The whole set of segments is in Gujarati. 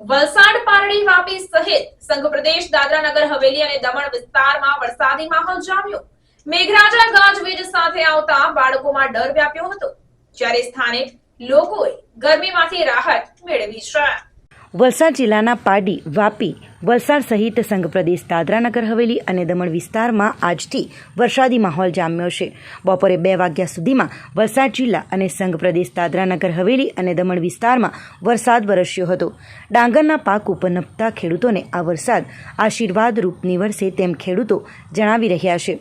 વલસાડ પારડી વાપી સહિત સંઘ પ્રદેશ દાદરાનગર, હવેલી અને દમણ વિસ્તારમાં વરસાદી માહોલ જામ્યો. મેઘરાજા ગાજવીજ સાથે આવતા બાળકોમાં ડર વ્યાપ્યો હતો. જ્યારે સ્થાનિક લોકોએ ગરમીમાંથી રાહત મેળવી છે. વલસાડ જિલ્લાના પાડી, વાપી, વલસાડ સહિત સંઘ પ્રદેશ દાદરાનગર હવેલી અને દમણ વિસ્તારમાં આજથી વરસાદી માહોલ જામ્યો છે. બપોરે બે વાગ્યા સુધીમાં વલસાડ જિલ્લા અને સંઘ પ્રદેશ દાદરાનગર હવેલી અને દમણ વિસ્તારમાં વરસાદ વરસ્યો હતો. ડાંગરના પાક ઉપર નપતા ખેડૂતોને આ વરસાદ આશીર્વાદરૂપ નીવડશે તેમ ખેડૂતો જણાવી રહ્યા છે.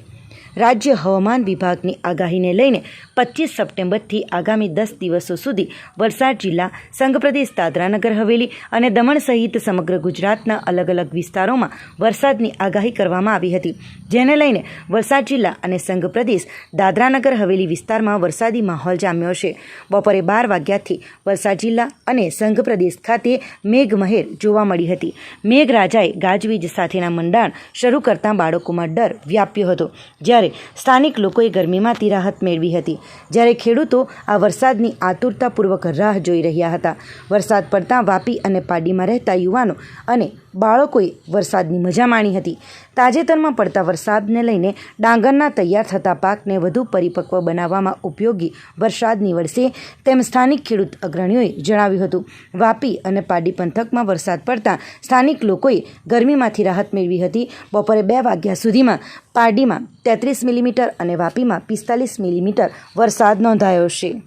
રાજ્ય હવામાન વિભાગની આગાહીને લઈને પચીસ સપ્ટેમ્બરથી આગામી દસ દિવસો સુધી વલસાડ જિલ્લા સંઘ પ્રદેશ દાદરાનગર હવેલી અને દમણ સહિત સમગ્ર ગુજરાતના અલગ અલગ વિસ્તારોમાં વરસાદની આગાહી કરવામાં આવી હતી. જેને લઈને વલસાડ જિલ્લા અને સંઘ પ્રદેશ દાદરાનગર હવેલી વિસ્તારમાં વરસાદી માહોલ જામ્યો છે. બપોરે બાર વાગ્યાથી વલસાડ જિલ્લા અને સંઘ પ્રદેશ ખાતે મેઘમહેર જોવા મળી હતી. મેઘરાજાએ ગાજવીજ સાથેના મંડાણ શરૂ કરતાં બાળકોમાં ડર વ્યાપ્યો હતો. જ્યારે સ્થાનિક લોકોએ ગરમીમાંથી રાહત મેળવી હતી. જ્યારે ખેડૂતો આ વરસાદની આતુરતાપૂર્વક રાહ જોઈ રહ્યા હતા. વરસાદ પડતાં વાપી અને પાડીમાં રહેતા યુવાનો અને બાળકોએ વરસાદની મજા માણી હતી. તાજેતરમાં પડતા વરસાદને લઈને ડાંગરના તૈયાર થતા પાકને વધુ પરિપક્વ બનાવવામાં ઉપયોગી વરસાદ નીવડશે તેમ સ્થાનિક ખેડૂત અગ્રણીઓએ જણાવ્યું હતું. વાપી અને પાડી પંથકમાં વરસાદ પડતા સ્થાનિક લોકોએ ગરમીમાંથી રાહત મેળવી હતી. બપોરે બે વાગ્યા સુધીમાં પારડીમાં તેત્રીસ મિલીમીટર અને વાપીમાં પિસ્તાલીસ મિલીમીટર વરસાદ નોંધાયો છે.